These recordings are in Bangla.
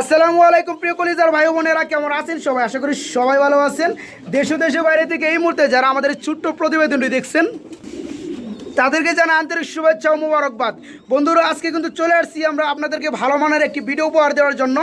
আসসালামু আলাইকুম, প্রিয় কলিজার ভাই বোনেরা, কেমন আছেন? সবাই আশা করি সবাই ভালো আছেন। দেশ দেশে বাইরে থেকে এই মুহূর্তে যারা আমাদের ছোট্ট প্রতিবেদনটি দেখছেন, তাদেরকে জানা আন্তরিক শুভেচ্ছা ও মুবারকবাদ। বন্ধুরা, আজকে কিন্তু চলে আসছি আমরা আপনাদেরকে ভালো মানের একটি ভিডিও উপহার দেওয়ার জন্য।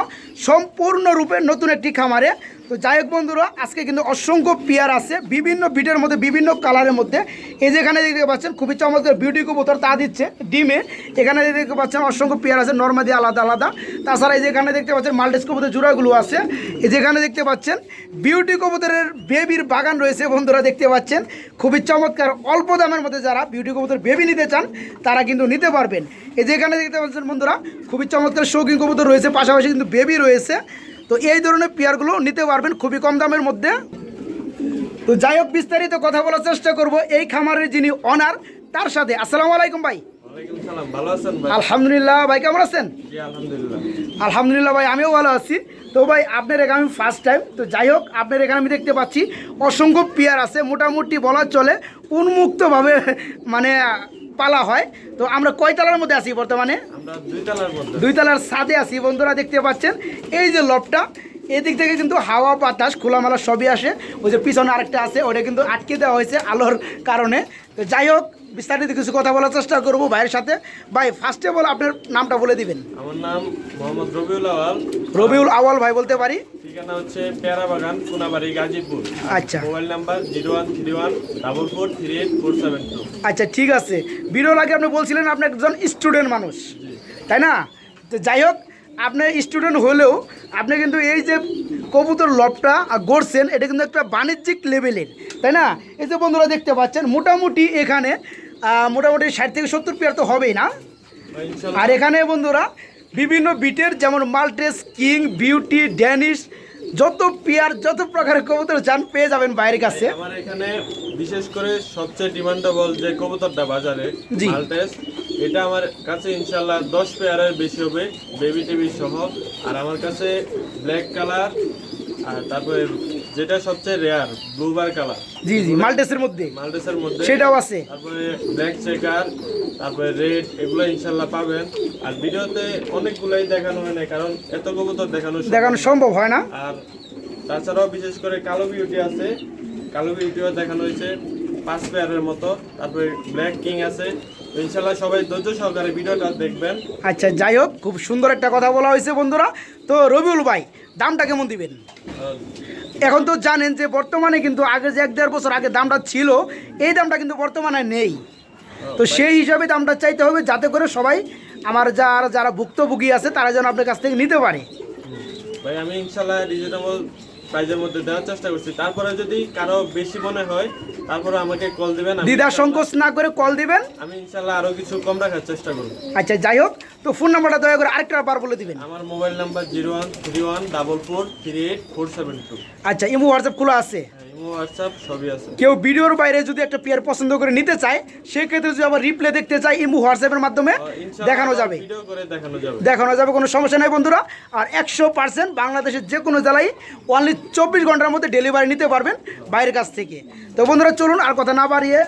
সম্পূর্ণরূপে নতুন একটি খামারে। তো যাই হোক বন্ধুরা, আজকে কিন্তু অসংখ্য পেয়ার আছে, বিভিন্ন বিটের মধ্যে, বিভিন্ন কালারের মধ্যে। এই যেখানে দেখতে পাচ্ছেন, খুবই চমৎকার বিউটি কবুতর তা দিচ্ছে ডিমে। এখানে দেখতে পাচ্ছেন অসংখ্য পেয়ার আছে নর্মাদি আলাদা আলাদা। তাছাড়া এই যেখানে দেখতে পাচ্ছেন মাল্টেস কবুতর জোড়াগুলো আছে। এই যেখানে দেখতে পাচ্ছেন বিউটি কবুতরের বেবির বাগান রয়েছে বন্ধুরা, দেখতে পাচ্ছেন। খুবই চমৎকার, অল্প দামের মধ্যে যারা বিউটি কবুতর বেবি নিতে চান, তারা কিন্তু নিতে পারবেন। এই যেখানে দেখতে পাচ্ছেন বন্ধুরা, খুবই চমৎকার শৌখিন কবুতর রয়েছে, পাশাপাশি কিন্তু বেবি রয়েছে। তো এই ধরনের পেয়ারগুলো নিতে পারবেন খুবই কম দামের মধ্যে। তো যাই হোক বিস্তারিত কথা বলার চেষ্টা করব এই খামারের যিনি অনার তার সাথে। আসসালামু আলাইকুম ভাই। আলহামদুলিল্লাহ ভাই কেমন আছেন? আলহামদুলিল্লাহ। আলহামদুলিল্লাহ ভাই আমিও ভালো আছি। তো ভাই আপনার এখানে আমি ফার্স্ট টাইম তো যাই হোক আপনার এখানে আমি দেখতে পাচ্ছি অসংখ্য পেয়ার আছে। মোটামুটি বলা চলে উন্মুক্তভাবে মানে পালা হয়। তো আমরা কয়তলার মধ্যে আছি বর্তমানে? দুই তলার ছাদে আছি বন্ধুরা দেখতে পাচ্ছেন। এই যে লবটা এদিক থেকে কিন্তু হাওয়া বাতাস খোলামেলা সবই আসে। ওই যে পিছনে আরেকটা আছে ওটা কিন্তু আটকে দেওয়া হয়েছে আলোর কারণে। তো যাই হোক বিস্তারিত কিছু কথা বলার চেষ্টা করব ভাইয়ের সাথে। ভাই ফার্স্টে বল আপনার নামটা বলে দিবেন। আমার নাম মোহাম্মদ রবিউল আওয়াল রবিউল আওয়াল ভাই বলতে পারি? ঠিকানা হচ্ছে পেয়ারা বাগান কোনাবাড়ি গাজীপুর। আচ্ছা। Mobile number zero one three one double four three eight four seven two. আচ্ছা ঠিক আছে। ভিডিওর আগে আপনি বলছিলেন আপনি একজন স্টুডেন্ট মানুষ। তাই না? তো যাই হোক আপনি স্টুডেন্ট হলেও আপনি কিন্তু এই যে কবুতর লবটা গড়ছেন এটা কিন্তু একটা বাণিজ্যিক লেভেলের তাই না? এই যে বন্ধুরা দেখতে পাচ্ছেন মোটামুটি এখানে মোটামুটি ষাট থেকে সত্তর পেয়ার তো হবেই না? আর এখানে বন্ধুরা বিভিন্ন বিটের যেমন মাল্টেস কিং বিউটি ড্যানিশ যত পেয়ার যত প্রকারের কবুতর চান পেয়ে যাবেন বাইরের কাছে। আমার এখানে বিশেষ করে সবচেয়ে ডিমান্ডেবল যে কবুতরটা বাজারে। মাল্টেস এটা আমার কাছে ইনশাল্লাহ দশ পেয়ারের বেশি হবে বেবি টেবি সহ। আর আমার কাছে ব্ল্যাক কালার আর তারপরে যেটা সবচেয়ে রেয়ার ব্লুবার কালার জি জি মাল্টেসের মধ্যে। মাল্টেসের মধ্যে। সেটাও আছে। তারপরে ব্ল্যাক চেকার তারপরে রেড এগুলো ইনশাল্লাহ পাবেন। আর ভিডিওতে অনেকগুলাই দেখানো হয় না কারণ এত কবুতর দেখানো সম্ভব দেখানো সম্ভব হয় না। আর তাছাড়াও বিশেষ করে কালো বিউটি আছে। কালো বিউটিও দেখানো হয়েছে পাঁচ পেয়ারের মতো। তারপরে ব্ল্যাক কিং আছে। ইনশাল্লাহ সবাই ধৈর্য সহকারে ভিডিওটা দেখবেন। আচ্ছা যাই হোক খুব সুন্দর একটা কথা বলা হয়েছে বন্ধুরা। তো রবিউল ভাই দামটা কেমন দিবেন? এখন তো জানেন যে বর্তমানে কিন্তু আগে যে এক দেড় বছর আগে দামটা ছিল এই দামটা কিন্তু বর্তমানে নেই। তো সেই হিসাবে দামটা চাইতে হবে যাতে করে সবাই আমার যারা যারা ভুক্তভোগী আছে তারা যেন আপনার কাছ থেকে নিতে পারে। ভাই আমি ইনশাল্লাহ রিজনেবল প্রাইজের মধ্যে দেওয়ার চেষ্টা করছি। তারপরে যদি কারও বেশি মনে হয় তারপরে আমাকে কল দিবেন দিদা সংকোচ না করে কল দিবেন? আমি ইনশাল্লাহ আরও কিছু কম রাখার চেষ্টা করব। আচ্ছা যাই হোক তো ফোন নাম্বারটা দয়া করে আরেকটা বার বলে দিবেন। আমার mobile number zero one three one double four three eight four seven two আচ্ছা ইমো হোয়াটসঅ্যাপ খোলা আছে। আছে। কেউ ভিডিওর বাইরে যদি একটা পেয়ার পছন্দ করে নিতে চায় সেক্ষেত্রে যদি আবার রিপ্লে দেখতে চায় ইমু হোয়াটসঅ্যাপের মাধ্যমে দেখানো যাবে। দেখানো যাবে। দেখানো যাবে কোনো সমস্যা নেই বন্ধুরা। আর একশো পার্সেন্ট বাংলাদেশের যে কোনো জেলায় অনলি চব্বিশ ঘণ্টার মধ্যে ডেলিভারি নিতে পারবেন বাইরের কাছ থেকে। তো বন্ধুরা চলুন আর কথা না বাড়িয়ে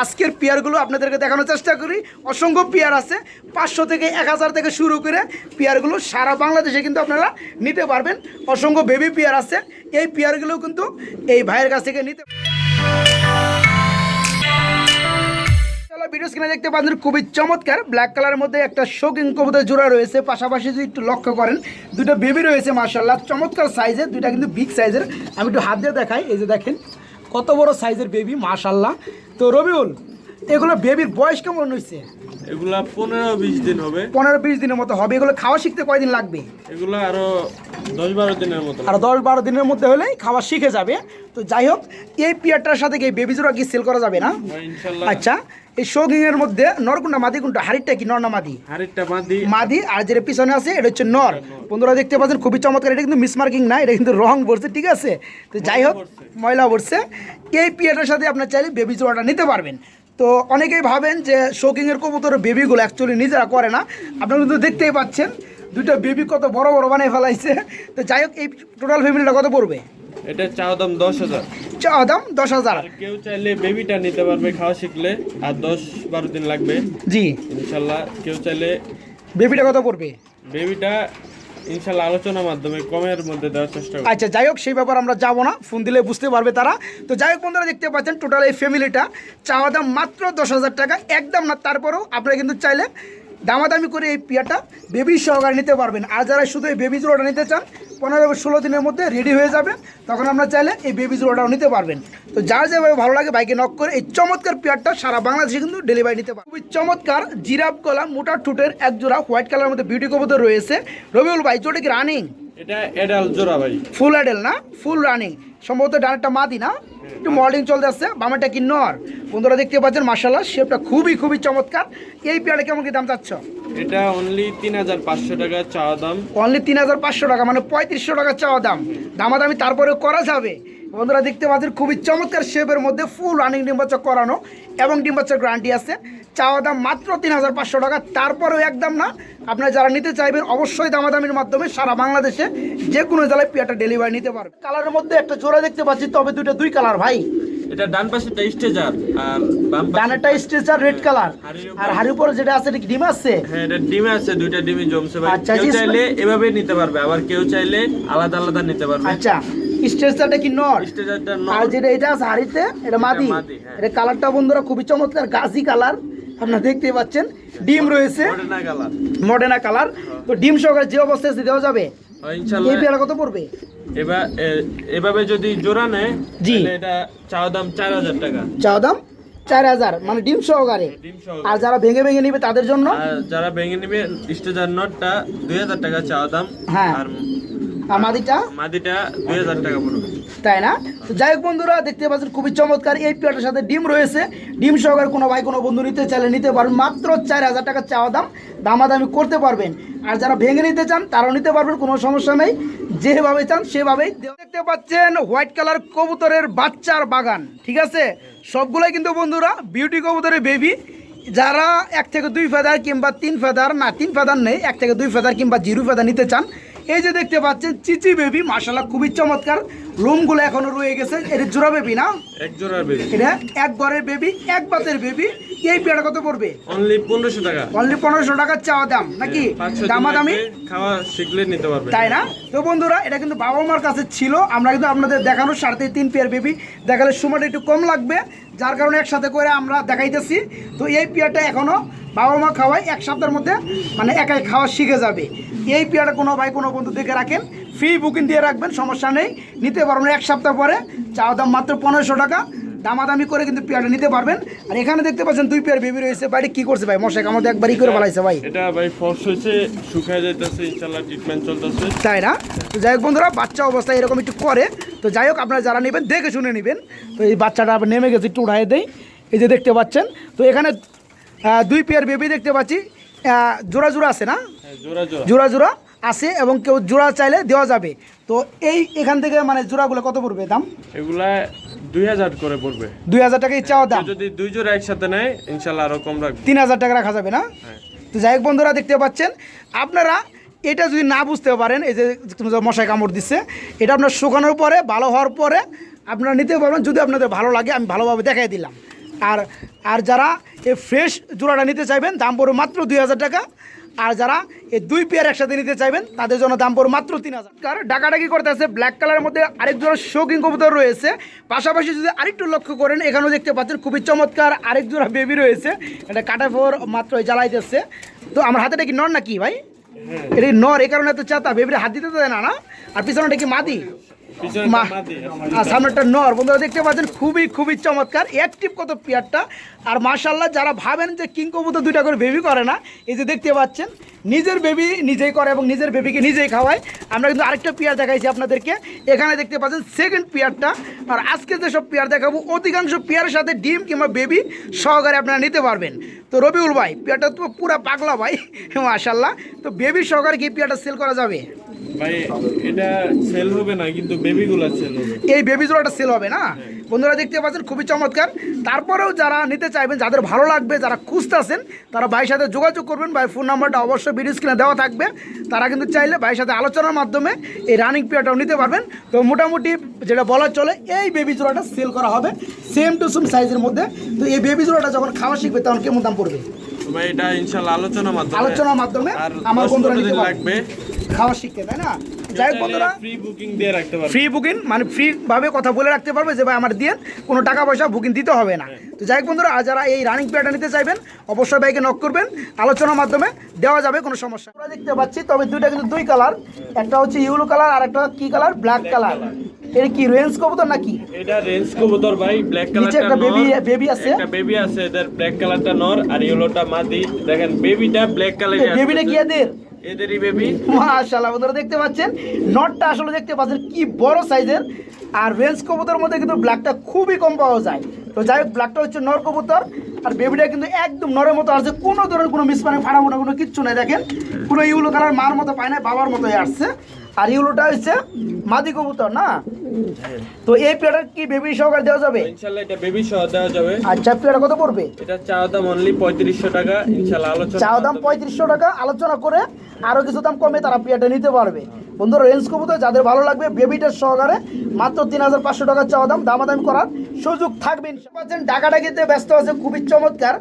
আজকের পেয়ারগুলো আপনাদেরকে দেখানোর চেষ্টা করি। অসংখ্য পেয়ার আছে। পাঁচশো থেকে এক হাজার থেকে শুরু করে পেয়ারগুলো সারা বাংলাদেশে কিন্তু আপনারা নিতে পারবেন। অসংখ্য বেবি পেয়ার আছে। এই পেয়ারগুলো কিন্তু এই ভাইয়ের কাছ থেকে নিতে ভিডিও স্ক্রিনে দেখতে পাচ্ছেন, খুবই চমৎকার। ব্ল্যাক কালারের মধ্যে একটা শোকিং কবুতর জোড়া রয়েছে। পাশাপাশি যদি একটু লক্ষ্য করেন, দুটো বেবি রয়েছে মার্শাল্লাহ চমৎকার সাইজের দুইটা কিন্তু বিগ সাইজের আমি একটু হাত দিয়ে দেখাই, এই যে দেখেন। কত বড় সাইজের বেবি মাশাল্লাহ তো রবিউল এগুলো বেবির বয়স কেমন হয়েছে এগুলা পনেরো বিশ দিন হবে। পনেরো বিশ দিনের মতো হবে। এগুলো খাওয়া শিখতে কয়দিন লাগবে? এগুলো আরও দশ বারো দিনের মতো আর দশ বারো দিনের মধ্যে হলেই খাওয়া শিখে যাবে। তো যাই হোক এই পিয়ারটার সাথে কি বেবি জোড়া কি সেল করা যাবে না? আচ্ছা এই শোকিং এর মধ্যে নরকুন্ডা মাদি কোনটা? হাড়িটা কি? নর না মাদি? হাড়িটা বাঁধি মাদি আর যেটা পিছনে আছে এটা হচ্ছে নর। বন্ধুরা দেখতে পাচ্ছেন খুবই চমৎকার। এটা কিন্তু মিসমার্কিং না এটা কিন্তু রং পড়ছে ঠিক আছে? তো যাই হোক ময়লা পড়ছে এই পিয়াটার সাথে আপনার চাইলে বেবি জোড়াটা নিতে পারবেন। তো অনেকেই ভাবেন যে শোকিংয়ের কবুতরের বেবিগুলো অ্যাকচুয়ালি নিজেরা করে না। আপনারা কিন্তু দেখতেই পাচ্ছেন দুটো বেবি কত বড় বড় বানিয়ে ফেলাইছে। তো যাই হোক এই টোটাল ফ্যামিলিটা কত পড়বে? এটা চাওয়া দাম দশ হাজার। চা দাম দশ হাজার। কেউ চাইলে বেবিটা নিতে পারবে খাওয়া শিখলে। আর দশ বারো দিন লাগবে। জি। ইনশাল্লাহ কেউ চাইলে বেবিটা কত পড়বে? বেবিটা ইনশাল্লাহ আলোচনার মাধ্যমে কমের মধ্যে দেওয়ার চেষ্টা করব। আচ্ছা যাই হোক, সেই ব্যাপার আমরা যাব না। ফোন দিলে বুঝতে পারবে তারা। তো যাই হোক, বন্ধুরা, দেখতে পাচ্ছেন টোটাল এই ফ্যামিলিটা চাওয়া দাম মাত্র দশ হাজার টাকা, একদম না, তারপরেও আপনারা কিন্তু চাইলে দামাদামি করে এই পিয়াটা বেবি সহকারে নিতে পারবেন। আর যারা শুধু এই বেবি জোড়াটা নিতে চান, পনেরো ষোলো দিনের মধ্যে রেডি হয়ে যাবে, তখন আমরা চাইলে এই বেবি জোড়াটাও নিতে পারবেন। তো যার যেভাবে ভালো লাগে বাইকে নক করে এই চমৎকার পেয়ারটা সারা বাংলাদেশে কিন্তু ডেলিভারি নিতে পারবে। খুবই চমৎকার জিরাফ কলা মোটা ঠুটের এক জোড়া হোয়াইট কালারের মধ্যে বিউটি কবুতর রয়েছে। রবিউল ভাই জোটা কি রানিং এটা এডাল জোড়া ভাই। ফুল এডাল না? ফুল রানিং সম্ভবত ডানেরটা মাদি না? একটু মডেলিং চলতে আসছে বামেরটা কি নর? বন্ধুরা দেখতে পাচ্ছেন মার্শাল্লাহ শেপটা খুবই খুবই চমৎকার। এই পেয়ারে কেমন কি দাম চাচ্ছ? এটা অনলি তিন হাজার পাঁচশো টাকা চাওয়া দাম। অনলি তিন হাজার পাঁচশো টাকা মানে পঁয়ত্রিশশো টাকা চাওয়া দাম। দামাদামি তারপরেও করা যাবে। বন্ধুরা, দেখতে পাচ্ছেন, খুবই চমৎকার শেপের মধ্যে ফুল রানিং ডিম্বাচক করানো এবং ডিম্বাচক গ্যারান্টি আছে। চাওয়া দাম মাত্র তিন হাজার পাঁচশো টাকা, তারপরেও একদম না। আপনারা যারা নিতে চাইবেন, অবশ্যই দামাদামির মাধ্যমে সারা বাংলাদেশে যে কোনো জেলায় পিয়াটা ডেলিভারি নিতে পারবে। কালারের মধ্যে একটা জোড়া দেখতে পাচ্ছি, তবে দুইটা দুই কালার ভাই। এটা ডান পাশেটা স্টেজার আর বাম পাশে ডানেরটা স্ট্রেচার রেড কালার। আর হাড়ির উপরে যেটা আছে এটা ডিম আছে? হ্যাঁ এটা ডিম আছে দুইটা ডিমে জমছে ভাই। আচ্ছা, কেউ চাইলে এভাবে নিতে পারবে আবার কেউ চাইলে আলাদা আলাদা নিতে পারবে। আচ্ছা স্ট্রেচারটা কি নর স্টেজারটা আর যেটা এটা আছে হাড়িতে এটা মাদি। হ্যাঁ। এটা কালারটা বন্ধুরা খুবই চমৎকার গাছি কালার। আপনারা দেখতে পাচ্ছেন ডিম রয়েছে। Modena colour. তো ডিম সহকারে যে অবস্থায় দেওয়া যাবে? এই পেয়ারা কত পড়বে? এবার এভাবে যদি জোড়া নেয় জি। এটা চাওয়া দাম চার হাজার টাকা। চাও দাম চার হাজার মানে ডিম সহকারে। আর যারা ভেঙে ভেঙে নিবে তাদের জন্য? যারা ভেঙে নিবে স্টেজার নটটা দুই হাজার টাকা চাওয়া দাম। হ্যাঁ। আর মাদিটা? মাদিটা দুই হাজার টাকা পড়বে। তাই না? তো যাই হোক বন্ধুরা, দেখতে পাচ্ছেন খুবই চমৎকার এই পেয়ারটার সাথে ডিম রয়েছে। ডিম সহকারে কোনো ভাই, কোনো বন্ধু নিতে চাইলে নিতে পারবেন। মাত্র চার হাজার টাকা চাওয়া দাম, দামাদামি করতে পারবেন। আর যারা ভেঙে নিতে চান, তারাও নিতে পারবেন, কোনো সমস্যা নেই। যেভাবে চান, সেভাবেই দেখতে পাচ্ছেন হোয়াইট কালার কবুতরের বাচ্চার বাগান, ঠিক আছে? সবগুলোই কিন্তু বন্ধুরা বিউটি কবুতরের বেবি যারা এক থেকে দুই ফেদার কিংবা তিন ফেদার না, তিন ফেদার নেই, এক থেকে দুই ফেদার কিংবা জিরো ফেদার নিতে চান এই যে দেখতে পাচ্ছেন চিচি বেবি মাসাল্লাহ খুবই চমৎকার। রুমগুলো এখনও রয়ে গেছে। এটা জোড়া বেবি না? এক জোড়ার বেশি এটা এক ঘরের বেবি এক বাতের বেবি এই পেয়ারা কত পড়বে? অনলি পনেরোশো টাকা। অনলি পনেরোশো টাকার চাওয়া দাম নাকি? পাঁচশো দামাদামি? খাওয়া শিখলে নিতে পারবে। তাই না? তো বন্ধুরা এটা কিন্তু বাবা মার কাছে ছিল। আমরা কিন্তু আপনাদের দেখানো সাড়ে তিন পেয়ার বেবি দেখালে সময়টা একটু কম লাগবে। যার কারণে একসাথে করে আমরা দেখাইতেছি। তো এই পেয়ারটা এখনও বাবা মা খাওয়াই এক সপ্তাহের মধ্যে মানে একাই খাওয়া শিখে যাবে। এই পেয়ারটা কোনো ভাই কোনো বন্ধু দেখে রাখেন। ফ্রি বুকিং দিয়ে রাখবেন সমস্যা নেই। নিতে পারবেন এক সপ্তাহ পরে। চাওয়া দাম মাত্র পনেরোশো টাকা। দামাদামি করে কিন্তু পেয়ারটা নিতে পারবেন। আর এখানে দেখতে পাচ্ছেন দুই পেয়ার বেবি রয়েছে। বাড়ি কি করছে ভাই? মশাই আমাদের একবারই করে বলাইছে ভাই। এটা ভাই ফর্স হয়েছে শুকায় যাইতেছে ইনশাল্লাহ ট্রিটমেন্ট চলতেছে। তাই না? তো যাই হোক বন্ধুরা বাচ্চা অবস্থায় এরকম একটু করে। তো যাই হোক আপনারা যারা নেবেন দেখে শুনে নেবেন। তো এই বাচ্চাটা নেমে গেছে একটু উড়াই দেয় এই যে দেখতে পাচ্ছেন। তো এখানে দুই পেয়ার বেবি দেখতে পাচ্ছি। জোড়া জোড়া আছে না? হ্যাঁ, জোড়া জোড়া। আছে এবং কেউ জোড়া চাইলে দেওয়া যাবে। তো এই এখান থেকে মানে জোড়াগুলো কত পড়বে দাম? এগুলা দুই হাজার করে পড়বে। দুই হাজার টাকাই চাওয়া দাম। যদি দুই জোড়া একসাথে নেয় ইনশাল্লাহ আরও কম রাখবে। তিন হাজার টাকা রাখা যাবে না? হ্যাঁ। তো যাই হোক বন্ধুরা দেখতে পাচ্ছেন। আপনারা এটা যদি না বুঝতে পারেন এই যে মশাই কামড় দিচ্ছে এটা আপনার শুকানোর পরে ভালো হওয়ার পরে আপনারা নিতে পারবেন। যদি আপনাদের ভালো লাগে আমি ভালোভাবে দেখাই দিলাম। আর আর যারা এই ফ্রেশ জোড়াটা নিতে চাইবেন দাম পড়বে মাত্র দুই হাজার টাকা। আর যারা এই দুই পেয়ার একসাথে নিতে চাইবেন তাদের জন্য দাম পড়বে মাত্র তিন হাজার। কার ডাকাডাকি করতে আছে ব্ল্যাক কালারের মধ্যে আরেক জোড়া শৌখিন কবুতর রয়েছে। পাশাপাশি যদি আরেকটু লক্ষ্য করেন এখানেও দেখতে পাচ্ছেন খুবই চমৎকার আরেক জোড়া বেবি রয়েছে। এটা কাটা ফোর মাত্র জ্বালাইতেছে। তো আমার হাতেটা কি নর নাকি ভাই? এটা নর? এই কারণে তো চাতা বেবির হাত দিতে তো দেয় না না? আর পিছনেটা কি পিছনে মা- মাদি? আর নর। বন্ধুরা দেখতে পাচ্ছেন খুবই খুবই চমৎকার অ্যাক্টিভ কত পেয়ারটা। আর মার্শাল্লাহ যারা ভাবেন যে কিং কবুতর দুইটা করে বেবি করে না এই যে দেখতে পাচ্ছেন নিজের বেবি নিজেই করে এবং নিজের বেবিকে নিজেই খাওয়ায়। আমরা কিন্তু আরেকটা পেয়ার দেখাইছি আপনাদেরকে। এখানে দেখতে পাচ্ছেন সেকেন্ড পেয়ারটা। আর আজকে যেসব পেয়ার দেখাবো অধিকাংশ পেয়ারের সাথে ডিম কিংবা বেবি সহকারে আপনারা নিতে পারবেন। তো রবিউল ভাই পেয়ারটা তো পুরা পাগলা ভাই মার্শাল্লাহ তো বেবি সহকারে কি পেয়ারটা সেল করা যাবে? ভাই এটা সেল হবে না কিন্তু এই বেবি জোড়াটা সেল হবে না? বন্ধুরা দেখতে পাচ্ছেন খুবই চমৎকার। তারপরেও যারা নিতে চাইবেন যাদের ভালো লাগবে যারা খুঁজতেছেন তারা ভাইয়ের সাথে যোগাযোগ করবেন। ভাই ফোন নাম্বারটা অবশ্যই ভিডিও স্ক্রিনে দেওয়া থাকবে। তারা কিন্তু চাইলে ভাইয়ের সাথে আলোচনার মাধ্যমে এই রানিং পিরিয়ডটাও নিতে পারবেন। তো মোটামুটি যেটা বলা চলে এই বেবি জোড়াটা সেল করা হবে সেম টু সেম সাইজের মধ্যে। তো এই বেবি জোড়াটা যখন খাওয়া শিখবে তখন কেমন দাম পড়বে? এটা ইনশাল্লাহ আলোচনার মাধ্যমে। আলোচনার মাধ্যমে আমার বন্ধুরা নিতে লাগবে। খাওয়া শিখতে তাই না? যাই হোক বন্ধুরা ফ্রি বুকিং দিয়ে রাখতে পারবেন ফ্রি বুকিং মানে ফ্রি ভাবে কথা বলে রাখতে পারবে যে ভাই আমার দিয়ে কোনো টাকা পয়সা বুকিং দিতে হবে না। তো যাই হোক বন্ধুরা আর যারা এই রানিং পেয়ারটা নিতে চাইবেন অবশ্যই ভাইকে নক করবেন। আলোচনার মাধ্যমে দেওয়া যাবে কোনো সমস্যা। আমরা দেখতে পাচ্ছি তবে দুইটা কিন্তু দুই কালার একটা হচ্ছে ইউলো কালার আর একটা কি কালার ব্ল্যাক কালারের কি রেঞ্জ কবুতর নাকি? এটা রেঞ্জ কবুতর ভাই ব্ল্যাক কালারটা একটা নর baby আছে। একটা বেবি আছে এদের ব্ল্যাক কালারটা নর আর ইয়েলোটা মাদি। দেখেন বেবিটা ব্ল্যাক কালারের বেবিটা কি এদের? এদেরই বেবি মাশাআল্লাহ, বন্ধুরা দেখতে পাচ্ছেন? নটটা আসলে দেখতে পাচ্ছেন কি বড় সাইজের। আর রেঞ্জ কবুতর মধ্যে কিন্তু ব্ল্যাকটা খুবই কম পাওয়া যায়। তো যাই হোক ব্ল্যাকটা হচ্ছে নর কবুতর। আর বেবিটা কিন্তু একদম নরের মতো আসছে। কোনো ধরনের কোনো মিসমানে ফাড়াবো না কোনো কিচ্ছু নেই, দেখেন। পুরো ইউলো কালার মার মতো পায় না বাবার মতোই আসছে। আর ইউলোটা হচ্ছে মাদি কবুতর না? তো এই পেয়ারটা কি বেবি সহকারে দেওয়া যাবে? ইনশাআল্লাহ এটা বেবি সহ দেওয়া যাবে। আচ্ছা পেয়ারটা কত পড়বে? এটা চাওয়া দাম অনলি পঁয়ত্রিশশো টাকা ইনশাআল্লাহ আলোচনা চাও দাম পঁয়ত্রিশশো টাকা আলোচনা করে আরও কিছু দাম কমে তারা পেয়ারটা নিতে পারবে। বন্ধুরা রেঞ্জ কবুতর যাদের ভালো লাগবে বেবিটার সহকারে মাত্র তিন হাজার পাঁচশো টাকা চাওয়া দাম দামাদামি করার সুযোগ থাকবে পাচ্ছেন ডাকাডাকিতে ব্যস্ত আছে খুবই চমৎকার।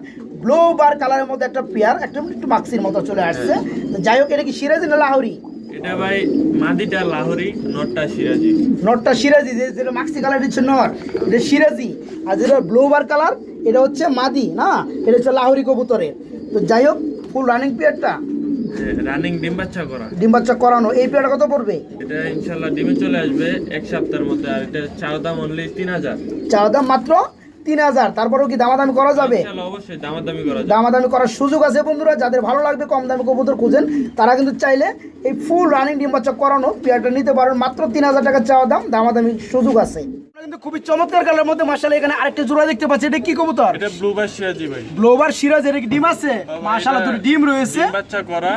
ব্লু বার কালারের মধ্যে একটা পেয়ার একটা একটু মাক্সির মতো চলে আসছে। যাই হোক এটা কি সিরাজ না লাহোরি? এটা ভাই মাদিটা লাহোরি নটটা সিরাজি। নটটা সিরাজি যে যেটা মাক্সি কালার হচ্ছে নর এটা সিরাজি। আর যেটা ব্লু বার কালার এটা হচ্ছে মাদি না? এটা হচ্ছে লাহোরি কবুতরের। তো যাই হোক ফুল রানিং পেয়ারটা রানিং ডিম বাচ্চা করা। ডিম বাচ্চা করানো। এই পেয়ারটা কত পড়বে? এটা ইনশাআল্লাহ ডিমে চলে আসবে এক সপ্তাহের মধ্যে আর এটা চাওয়া দাম অনলি তিন হাজার। চাওয়া দাম মাত্র তিন হাজার তারপরেও কি দামাদামি করা যাবে? দামাদামি করা যাবে। দামাদামি করার সুযোগ আছে বন্ধুরা যাদের ভালো লাগবে কম দামে কবুতর খুঁজেন তারা কিন্তু চাইলে এই ফুল রানিং ডিম বাচ্চা করানো পেয়ারটা নিতে পারেন মাত্র তিন হাজার টাকা চাওয়া দাম দামাদামি সুযোগ আছে। কিন্তু খুবই চমৎকার কালার মধ্যে মাসালে এখানে আরেকটা জোড়া দেখতে পাচ্ছি এটা কি কবুতর? এটা ব্লু বার সিরাজি ভাই। ব্লোবার সিরাজ এর কি ডিম আছে? মাশাআল্লাহ দুটো ডিম রয়েছে। বাচ্চা করা।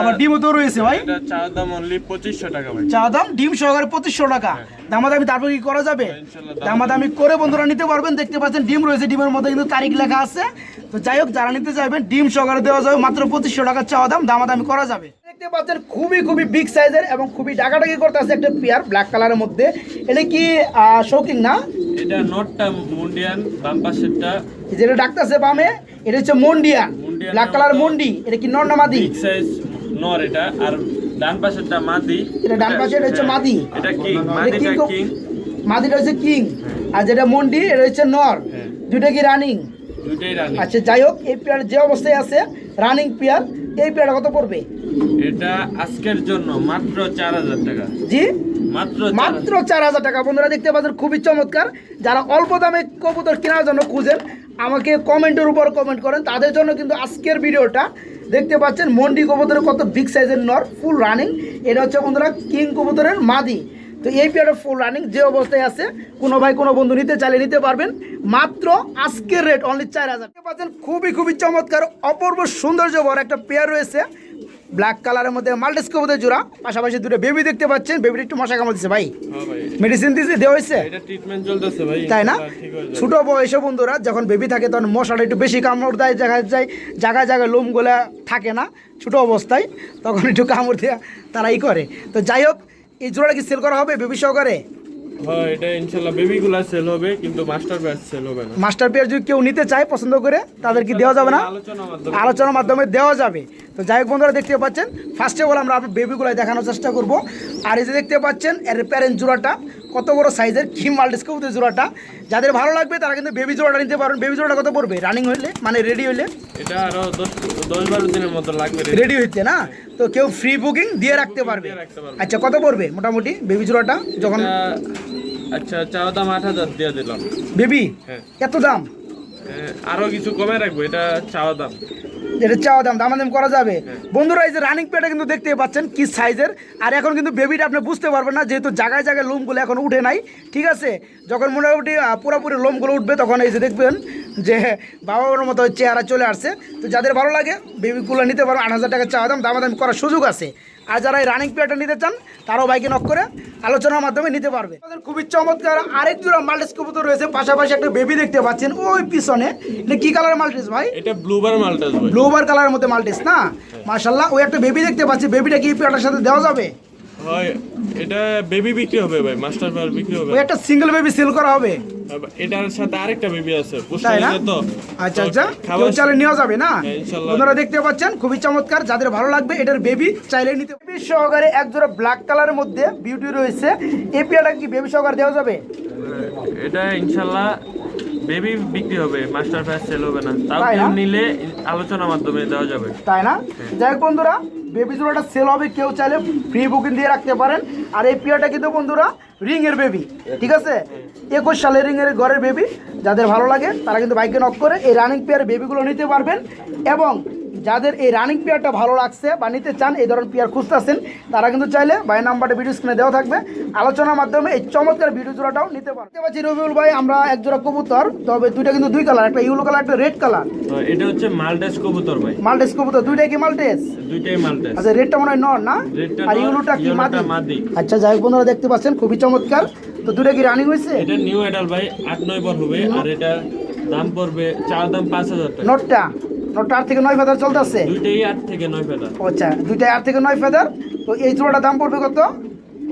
আবার ডিমও তো রয়েছে ভাই। এটা দাম অনলি পঁচিশশো টাকা ভাই। চা দাম ডিম সহকারে পঁচিশশো টাকা। দামাদামি তারপর কি করা যাবে? ইনশাল্লাহ দামাদামি করে বন্ধুরা নিতে পারবেন দেখতে পাচ্ছেন ডিম রয়েছে ডিমের মধ্যে কিন্তু তারিখ লেখা আছে। তো যাই হোক যারা নিতে চাইবেন ডিম সহকারে দেওয়া যাবে মাত্র পঁচিশশো টাকা চাওয়া দাম দামাদামি করা যাবে। দেখতে পাচ্ছেন খুবই খুবই বিগ সাইজের এবং খুবই ডাকাডাকি করতে আছে একটা পেয়ার ব্ল্যাক কালারের মধ্যে। এটা কি শৌকিং না? এটা নটটা মুন্ডিয়ান বাম পাশেরটা যেটা ডাকতেছে বামে এটা হচ্ছে মন্ডিয়া মন্ডিয়া ব্ল্যাক কালার মন্ডি এটা কি নর্নামাদি বিগ সাইজ নর এটা আর ডান পাশেরটা মাদি। এটা ডান পাশে এটা হচ্ছে মাদি। এটা কিং মাদিটা কিং। মাদিটা হচ্ছে কিং। আর যেটা মন্ডি এটা হচ্ছে নর। হ্যাঁ। দুইটা কি রানিং দুইটাই রানি আচ্ছা যাই হোক এই পেয়ার যে অবস্থায় আছে রানিং পেয়ার এই পেয়ারটা কত পড়বে? এটা আজকের জন্য মাত্র চার হাজার টাকা। জি? মাত্র মাত্র চার হাজার টাকা। বন্ধুরা দেখতে পাচ্ছেন খুবই চমৎকার। যারা অল্প দামে কবুতর কেনার জন্য খুঁজেন আমাকে কমেন্টের উপর কমেন্ট করেন। তাদের জন্য কিন্তু আজকের ভিডিওটা দেখতে পাচ্ছেন মন্ডি কবুতরের কত বিগ সাইজের নর ফুল রানিং এটা হচ্ছে বন্ধুরা কিং কবুতরের মাদি। তো এই পেয়ারটা ফুল রানিং যে অবস্থায় আছে কোনো ভাই কোনো বন্ধু নিতে চাইলে নিতে পারবেন। মাত্র আজকের রেট অনলি চার হাজার। পাচ্ছেন খুবই খুবই চমৎকার অপূর্ব সৌন্দর্যবর একটা পেয়ার রয়েছে। ব্ল্যাক কালারের মধ্যে মাল্টিস কবুতর জোড়া। পাশাপাশি দুটো বেবি দেখতে পাচ্ছেন। বেবিটা একটু মশা কামড় দিচ্ছে ভাই। হ্যাঁ মেডিসিন দিয়েছে দেওয়া হয়েছে? তাই না? হয়ে। ছোট বয়সে বন্ধুরা যখন বেবি থাকে তখন মশাটা একটু বেশি কামড় দেয় জায়গায় যায় জায়গায় জায়গায় লোমগুলা থাকে না ছোট অবস্থায়। তখন একটু কামড় দেওয়া তারাই করে। তো যাই হোক এই জোড়াটা কি সেল করা হবে? বেবি সহকারে হ্যাঁ এটা ইনশাআল্লাহ বেবিগুলা সেল হবে কিন্তু মাস্টার পেয়ার সেল হবে না। মাস্টার পেয়ার যদি কেউ নিতে চায় পছন্দ করে তাদের কি দেওয়া যাবে না? আলোচনার মাধ্যমে দেওয়া যাবে। তো যাই হোক বন্ধুরা দেখতে পাচ্ছেন ফার্স্টে বলে আমরা বেবি গুলাই দেখানোর চেষ্টা করব। আর এই যে দেখতে পাচ্ছেন এর প্যারেন্ট জোড়াটা কত বড় সাইজের কি মাল্টিস কবুতর জোড়াটা। যাদের ভালো লাগবে তারা কিন্তু বেবি জোড়াটা নিতে পারবেন। বেবি জোড়াটা কত পড়বে? রানিং হইলে? মানে রেডি হইলে? এটা আরও দশ দশ বারো দিনের মতো লাগবে রেডি হইতে না? তো কেউ ফ্রি বুকিং দিয়ে রাখতে পারবে। আচ্ছা কত পড়বে মোটামুটি বেবি জোড়াটা? যখন আচ্ছা চাওয়া দাম আট হাজার দিয়ে দিলাম। বেবি? হ্যাঁ। এত দাম? আরও কিছু কমে রাখব এটা চাওয়া দাম। যেটা চাওয়া দাম, দামাদাম করা যাবে। বন্ধুরা, এই যে রানিং পেটা কিন্তু দেখতে পাচ্ছেন কি সাইজের আর এখন কিন্তু বেবিটা আপনি বুঝতে পারবেন না, যেহেতু জায়গায় জায়গায় লোমগুলো এখন উঠে নাই, ঠিক আছে? যখন মোটামুটি পুরোপুরি লোমগুলো উঠবে, তখন এই যে দেখবেন যে বাবা বাবার মতো চেহারা চলে আসছে। তো যাদের ভালো লাগে বেবিগুলো নিতে পারো, আট হাজার টাকা চাওয়া দাম, দামাদাম করার সুযোগ আছে। আর যারা এই রানিং পেয়ারটা নিতে চান তারাও বাইকে নক করে আলোচনার মাধ্যমে নিতে পারবে। তাদের খুবই চমৎকার আরেক জোড়া মাল্টিস কবুতর রয়েছে পাশাপাশি একটা বেবি দেখতে পাচ্ছেন। ওই পিছনে এটা কি কালারের মাল্টিস ভাই? এটা ব্লুবার মাল্টিস ভাই। ব্লুবার কালারের মধ্যে মাল্টিস না? মাশাল্লাহ ওই একটা বেবি দেখতে পাচ্ছি। বেবিটা কি পেটার সাথে দেওয়া যাবে? হয় এটা বেবি বিক্রি হবে ভাই মাস্টার বিক্রি হবে। একটা সিঙ্গেল বেবি সেল করা হবে? এটার সাথে আরেকটা বেবি আছে তো। আচ্ছা আচ্ছা কেউ চাইলে নেওয়া যাবে না? হ্যাঁ, আপনারা দেখতে পাচ্ছেন খুবই চমৎকার যাদের ভালো লাগবে এটার বেবি চাইলে নিতে বেবি সহকারে এক জোড়া ব্ল্যাক কালারের মধ্যে বিউটি রয়েছে। এই পেয়ারটা কি বেবি সহকারে দেওয়া যাবে? এটা ইনশাল্লাহ বেবি বিক্রি হবে মাস্টার পেয়ার সেল হবে না। তাও? নিলে আলোচনার মাধ্যমে দেওয়া যাবে। তাই না? যাই হোক বন্ধুরা বেবি জোড়াটা সেল হবে, কেউ চাইলে ফ্রি বুকিং দিয়ে রাখতে পারেন। আর এই পিয়াটা কিন্তু বন্ধুরা রিং এর বেবি ঠিক আছে? একুশ সালের রিং এর ঘরের বেবি যাদের ভালো লাগে, তারা কিন্তু বাইকে নক করে এই রানিং পেয়ার বেবিগুলো নিতে পারবেন। এবং যাদের এই রানিং পেয়ারটা ভালো লাগছে বা নিতে চান এই ধরনের পেয়ার খুঁজতেছেন তারা কিন্তু চাইলে ভাই নাম্বারটা ভিডিও স্ক্রিনে দেওয়া থাকবে। আলোচনার মাধ্যমে এই চমৎকার ভিডিও জোড়াটাও নিতে পারেন দেখতে পাচ্ছি রবিউল ভাই আমরা এক জোড়া কবুতর তবে দুইটা কিন্তু দুই কালার একটা ইউলো কালার একটা রেড কালার এটা হচ্ছে মালটেস কবুতর ভাই। মাল্টেস কবুতর দুইটাই কি মাল্টেস দুইটাই মালটেস আচ্ছা রেডটা মনে হয় নর না? আর ইউলোটা কি মাদি। আচ্ছা যাই হোক বন্ধুরা দেখতে পাচ্ছেন খুবই চমৎকার। তো দুটো কি রানিং হয়েছে? এটা নিউ অ্যাডাল ভাই আট নয় বার হবে আর এটা দাম পড়বে চার দাম পাঁচ হাজার টাকা। নটটা নটটা আট থেকে নয় ফেদার চলতেছে? দুইটাই আট থেকে নয় ফেটা আচ্ছা দুইটা আট থেকে নয় ফেদার। তো এই জোড়াটার দাম পড়বে কত?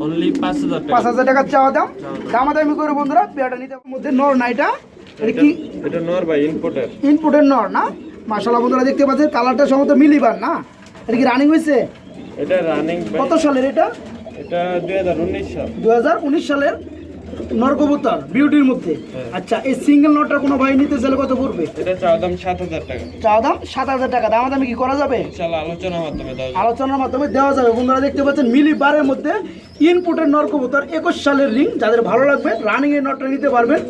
অনলি পাঁচ হাজার পাঁচ টাকা হাজার টাকা চাওয়া দাম। দামাদামি করে বন্ধুরা পেয়ারটা নিতে মধ্যে নর না এটা? কি? এটা নর ভাই ইনপুটের ইনপুটের নর না? মাসাল্লাহ বন্ধুরা দেখতে পাচ্ছেন কালারটা সম্ভবত মিলিবার না? এটা কি রানিং হয়েছে? এটা রানিং কত সালের এটা? এটা দুই হাজার উনিশ সাল। দুহাজার উনিশ সালের। নরকবুতর বিউটির মধ্যে। হ্যাঁ। আচ্ছা এই সিঙ্গেল নটটা কোনো ভাই নিতে চাইলে কত পড়বে? এটা চাওয়া দাম সাত হাজার টাকা। চা দাম সাত হাজার টাকা। দাম দামি কি করা যাবে? আলোচনার মাধ্যমে দেওয়া যাবে। আলোচনার মাধ্যমে দেওয়া যাবে। বন্ধুরা দেখতে পাচ্ছেন মিলি বারের মধ্যে ইনপুটের নরকবুতর একুশ সালের রিং যাদের ভালো লাগবে রানিং এর নটটা নিতে পারবেন।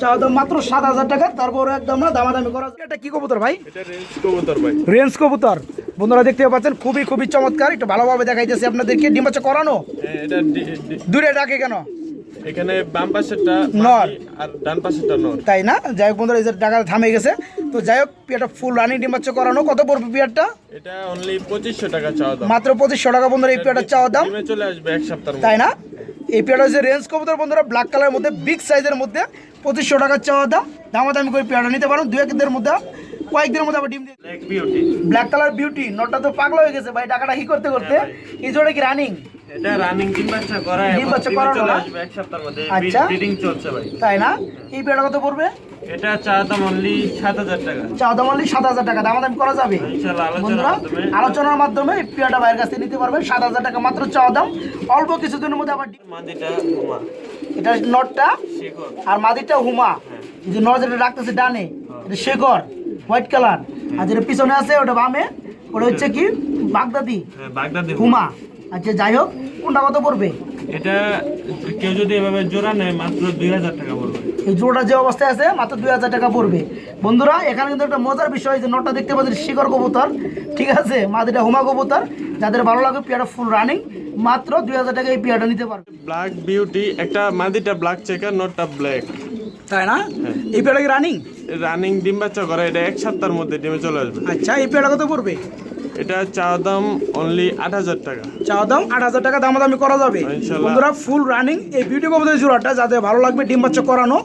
চা দাম মাত্র সাত হাজার টাকা। তারপরে একদম না দামাদামি করা এটা কি কবুতর ভাই? এটা রেঞ্জ কবুতর ভাই। রেঞ্জ কবুতর। বন্ধুরা দেখতে পাচ্ছেন খুবই খুবই চমৎকার। একটু ভালোভাবে দেখাইতেছি আপনাদেরকে। ডিম বাচ্চা করানো? হ্যাঁ, দূরে ডাকে কেন? এখানে বাম পাশেরটা নর। আর ডান পাশেরটা নর। তাই না? যাই হোক বন্ধুরা এই যে টাকা থামে গেছে। তো যাই হোক পিয়ারটা ফুল রানিং ডিম বাচ্চা করানো। কত পড়বে পিয়ারটা? এটা অনলি পঁচিশশো টাকা চাওয়া দাম। মাত্র পঁচিশশো টাকা বন্ধুরা এই পেয়ারটা চাওয়া দাম। চলে আসবে এক সপ্তাহের তাই না? এই পেয়ারটা হচ্ছে রেঞ্জ কবুতর বন্ধুরা ব্ল্যাক কালারের মধ্যে বিগ সাইজের মধ্যে। পঁচিশশো টাকা চাওয়া দাম। দামাদামি করে পেয়ারটা নিতে পারো। দু একদের মধ্যে। কয়েকদিনের মধ্যে আবার ডিম দিয়ে black beauty black colour beauty নটটা তো পাগলা হয়ে গেছে ভাই টাকাটা কি করতে। করতে এই জোড়া কি রানিং এটা রানিং ডিম বাচ্চা করা ডিম বাচ্চা করানো না? এক সপ্তাহের মধ্যে। আচ্ছা। ব্রিডিং চলছে ভাই। তাই না? এই পেয়ারটা কত পড়বে? এটা চাওয়া দাম অনলি টাকা। দাম দামাদামি করা যাবে? আলোচনার বন্ধুরা মাধ্যমে। আলোচনার মাধ্যমে এই পেয়ারটা বাইরের কাছ থেকে নিতে পারবেন টাকা মাত্র চাওয়া দাম। অল্প কিছুদিনের মধ্যে আবার মাদিটা হুমা। এটা নটটা আর মাদিরটা হুমা। এই যে নজরে রাখতেছে ডানে এটা শেখর হোয়াইট কালার। আর যেটা পিছনে আছে ওটা বামে ওটা হচ্ছে কি? বাগদাদি। হ্যাঁ বাগদাদি হুমা। আচ্ছা যাই হোক কোনটা কত পড়বে? এটা কেউ যদি এভাবে জোড়া নেয় মাত্র দুই হাজার টাকা পড়বে। এই জোড়াটা যে অবস্থায় আছে মাত্র দুই হাজার টাকা পড়বে। বন্ধুরা এখানে কিন্তু একটা মজার বিষয় যে নটটা দেখতে পাচ্ছেন শিকর কবুতর। ঠিক আছে? মাদিটা হুমা কবুতর যাদের ভালো লাগে পেয়ারটা ফুল রানিং মাত্র দুই হাজার টাকা এই পেয়ারটা নিতে পারবে। ব্ল্যাক বিউটি একটা মাদিটা ব্ল্যাক চেকার নটটা ব্ল্যাক তাই না? এই পেয়ারটা কি রানিং রানিং ডিম বাচ্চা করে এটা এক সপ্তাহের মধ্যে ডিমে চলে আসবে। আচ্ছা এই পেয়ারটা কত পড়বে? এটা চাওয়া দাম অনলি আট হাজার টাকা। চাওয়া দাম আট হাজার টাকা দামাদামি করা যাবে। বন্ধুরা ফুল রানিং এই বিউটি কবুতরের জোড়াটা যাদের ভালো লাগবে ডিম বাচ্চা করানো।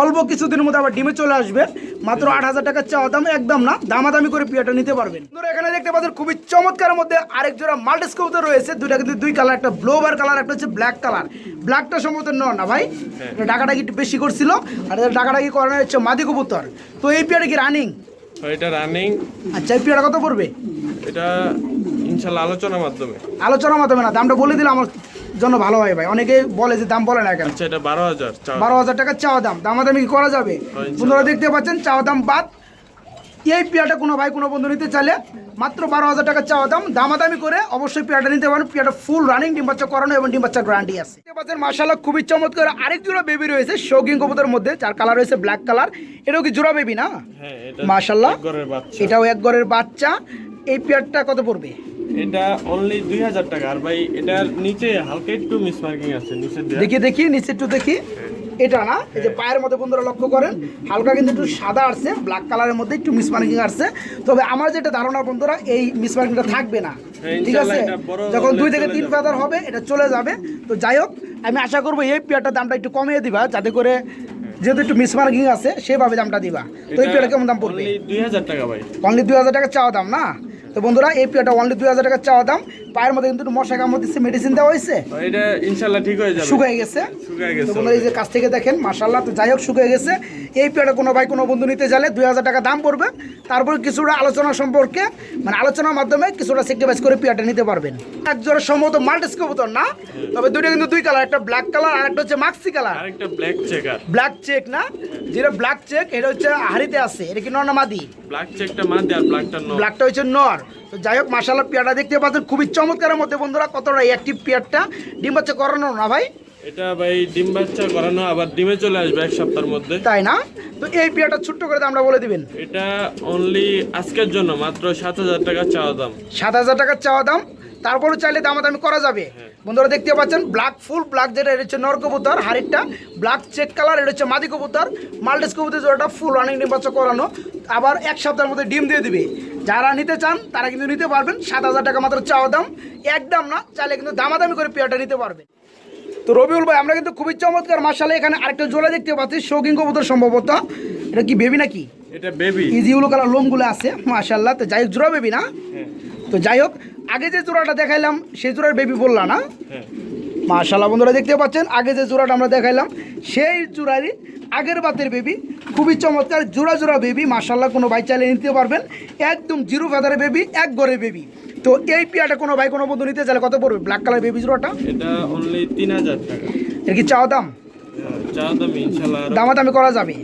অল্প কিছুদিনের মধ্যে আবার ডিমে চলে আসবে। মাত্র আট হাজার টাকা চাওয়া দাম একদম না দামাদামি করে পিয়াটা নিতে পারবেন। বন্ধুরা এখানে দেখতে পাচ্ছেন খুবই চমৎকারের মধ্যে আরেক জোড়া মাল্টিস কবুতর রয়েছে। দুইটা কিন্তু দুই কালার একটা ব্লোবার কালার একটা হচ্ছে ব্ল্যাক কালার ব্ল্যাকটা সম্ভবত ন না ভাই? এটা টাকাটাকি একটু বেশি করছিল। আর এটা টাকাটাকি করানো হচ্ছে মাদি কবুতর। তো এই পিয়াটা কি রানিং এটা রানিং আচ্ছা এই পিয়াটা কত পড়বে? এটা ইনশাল্লাহ আলোচনার মাধ্যমে। আলোচনার মাধ্যমে না দামটা বলে দিলে আমার জন্য ভালো হয় ভাই। অনেকে বলে যে দাম বলে না কেন? আচ্ছা এটা বারো হাজার বারো হাজার টাকা চাওয়া দাম। দামাদামি কি করা যাবে? পুনরায় দেখতে পাচ্ছেন চাওয়া দাম বাদ। এই পেয়ারটা কোনো ভাই কোনো বন্ধু নিতে চাইলে মাত্র বারো হাজার টাকা চাওয়া দাম। দামাদামি করে অবশ্যই পেয়ারটা নিতে পারেন। পেয়ারটা ফুল রানিং ডিম বাচ্চা করানো এবং ডিম বাচ্চা গ্যারান্টি আছে। পাচ্ছেন মার্শাল্লাহ খুবই চমৎকার। আরেক জোড়া বেবি রয়েছে শৌকিং কবুতর মধ্যে। যার কালার রয়েছে ব্ল্যাক কালার এটাও কি জোড়া বেবি না? হ্যাঁ এটা এক ঘরের বাচ্চা। এটাও এক ঘরের বাচ্চা। এই পেয়ারটা কত পড়বে? এটা অনলি দুই হাজার টাকা। আর ভাই এটার নিচে হালকা একটু মিস মার্কিং আছে নিচে দেখি দেখি নিচে একটু দেখি। এটা না এই যে পায়ের মধ্যে বন্ধুরা লক্ষ্য করেন হালকা কিন্তু একটু সাদা আসছে ব্ল্যাক কালারের মধ্যে একটু মিসমার্কিং আসছে। তবে আমার যেটা ধারণা বন্ধুরা এই মিসমার্কিংটা থাকবে না। হ্যাঁ, ঠিক আছে? যখন দুই থেকে তিন। ফেদার হবে এটা চলে যাবে। তো যাই হোক আমি আশা করব এই পেয়ারটার দামটা একটু কমিয়ে দিবা যাতে করে যেহেতু একটু মিসমার্কিং আছে সেভাবে দামটা দিবা। তো এই পেয়ারটা কেমন দাম পড়বে? দুই হাজার টাকা ভাই। অনলি দুই হাজার টাকা চাওয়া দাম না? তো বন্ধুরা এই পেয়ারটা অনলি দুই হাজার টাকা চাওয়া দাম। পায়ের মধ্যে কিন্তু মশা কামড় দিচ্ছে মেডিসিন দেওয়া হয়েছে। এটা ইনশাল্লাহ ঠিক হয়ে যাবে। শুকিয়ে গেছে। শুকিয়ে গেছে বন্ধুরা এই যে কাছ থেকে দেখেন মাসাল্লাহ তো যাই হোক শুকিয়ে গেছে। এই পেয়ারটা কোনো ভাই কোনো বন্ধু নিতে গেলে দুই হাজার টাকা দাম পড়বে। তারপর কিছুটা আলোচনা সম্পর্কে মানে আলোচনার মাধ্যমে কিছুটা সেক্রিফাইস করে পেয়ারটা নিতে পারবেন। এক জোড়া সম্ভবত মাল্টিস কবুতর না? তবে দুইটা কিন্তু দুই কালার একটা ব্ল্যাক কালার আর একটা হচ্ছে মাক্সি কালার। আরেকটা ব্ল্যাক চেকার ব্ল্যাক চেক না? যেটা ব্ল্যাক চেক এটা হচ্ছে হাড়িতে আছে এটা কি নর্নামাদি ব্ল্যাক চেকটা মাঝে আর ব্ল্যাকটা নো ব্ল্যাকটা হচ্ছে নর। তো যাই হোক মাসাল্লাহ পেয়ারটা দেখতে পাচ্ছেন। খুবই চমৎকারের মধ্যে বন্ধুরা, কতটা অ্যাক্টিভ পেয়ারটা। ডিম হচ্ছে করানো না ভাই? এটা ভাই ডিম বাচ্চা করানো আবার ডিমে চলে আসবে এক সপ্তাহের মধ্যে। তাই না? তো এই পেয়ারটা ছোট্ট করে আমরা বলে দিবেন। এটা অনলি আজকের জন্য মাত্র সাত হাজার টাকা চাওয়া দাম। সাত হাজার চাওয়া দাম। তারপরও চাইলে দামাদামি করা যাবে। বন্ধুরা দেখতে পাচ্ছেন ব্ল্যাক ফুল ব্ল্যাক যেটা এটা হচ্ছে নর কবুতর হাড়িটা ব্ল্যাক চেক কালার এটা হচ্ছে মাদি কবুতর। মাল্টিস কবুতর যেটা ফুল রানিং ডিম বাচ্চা করানো। আবার এক সপ্তাহের মধ্যে ডিম দিয়ে দিবে। যারা নিতে চান তারা কিন্তু নিতে পারবেন। সাত হাজার টাকা মাত্র চাওয়া দাম। একদম না চাইলে কিন্তু দামাদামি করে পেয়ারটা নিতে পারবেন। তো রবিউল ভাই আমরা কিন্তু খুবই চমৎকার মাসালে এখানে আরেকটা জোড়া দেখতে পাচ্ছি শৌখিন কবুতর সম্ভবত। এটা কি বেবি নাকি? এটা বেবি ইজিউলো কালার লোমগুলো আছে মাশাল্লাহ তো যাই হোক জোড়া বেবি না? হ্যাঁ। তো যাই হোক আগে যে জোড়াটা দেখাইলাম সেই জোড়ার বেবি বললা না? হ্যাঁ। মাশাল্লাহ বন্ধুরা দেখতে পাচ্ছেন আগে যে জোড়াটা আমরা দেখাইলাম সেই জোড়ারই আগের বাতের বেবি খুবই চমৎকার জোড়া জোড়া বেবি মাশাল্লাহ কোনো ভাই চাইলে নিতে পারবেন একদম জিরো ফেদারের বেবি এক গড়ের বেবি তো এই পিয়াটা কোনো ভাই কোনো বন্ধু নিতে চাইলে কত পড়বে? ব্ল্যাক কালার বেবি জোড়াটা এটা অনলি তিন হাজার টাকা। এর কি চাওয়া দাম? হ্যাঁ, চাওয়া দাম ইনশাল্লাহ দামাদামি করা যাবে।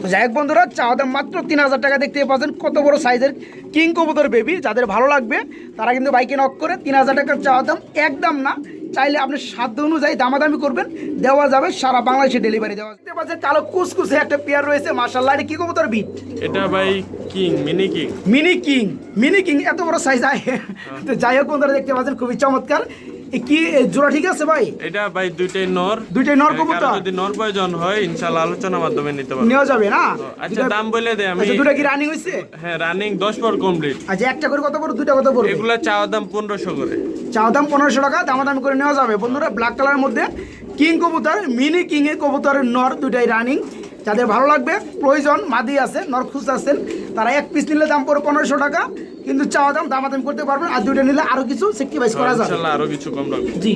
তো যাই হোক বন্ধুরা চাওয়া দাম মাত্র তিন হাজার টাকা দেখতে পাচ্ছেন। কত বড় সাইজের কিং কবুতর বেবি যাদের ভালো লাগবে তারা কিন্তু বাইকে নক করে তিন হাজার টাকার চাওয়া দাম একদম না। চাইলে আপনি সাধ্য অনুযায়ী দামাদামি করবেন দেওয়া যাবে সারা বাংলাদেশে ডেলিভারি দেওয়া দেখতে পাচ্ছেন কালো কুসকুসে একটা পেয়ার রয়েছে মার্শাল্লাহ এটা কি কবুতর বিট? এটা ভাই king mini king. Mini king mini king এত বড় সাইজ আয়। তো যাই হোক বন্ধুরা দেখতে পাচ্ছেন খুবই চমৎকার। কি জোড়া ঠিক আছে ভাই? এটা ভাই দুইটাই নর। দুইটাই নর কবুতর? যদি নর প্রয়োজন হয় ইনশাল্লাহ আলোচনার মাধ্যমে নিতে পারব। নেওয়া যাবে না? আচ্ছা দাম বলে দে আমি। আচ্ছা দুটা কি রানিং হয়েছে হ্যাঁ রানিং দশ পর কমপ্লিট আচ্ছা একটা করে কত পড়বে? কত পড়বে? এগুলা চাওয়া দাম পনেরোশো করে। চাওয়া দাম পনেরোশো টাকা দামাদামি করে নেওয়া যাবে। বন্ধুরা ব্ল্যাক কালারের মধ্যে কিং কবুতর মিনি কিং এর কবুতরের নর দুটাই রানিং যাদের ভালো লাগবে প্রয়োজন মাদি আছে নর খুঁজতে আছেন তারা এক পিস নিলে দাম পড়ে পনেরোশো টাকা। কিন্তু চাওয়া দাম দামাদাম করতে পারবেন আর দুইটা নিলে আরও কিছু সেক্টিভাইজ করা যাবে। আরও কিছু কম রাখব জি।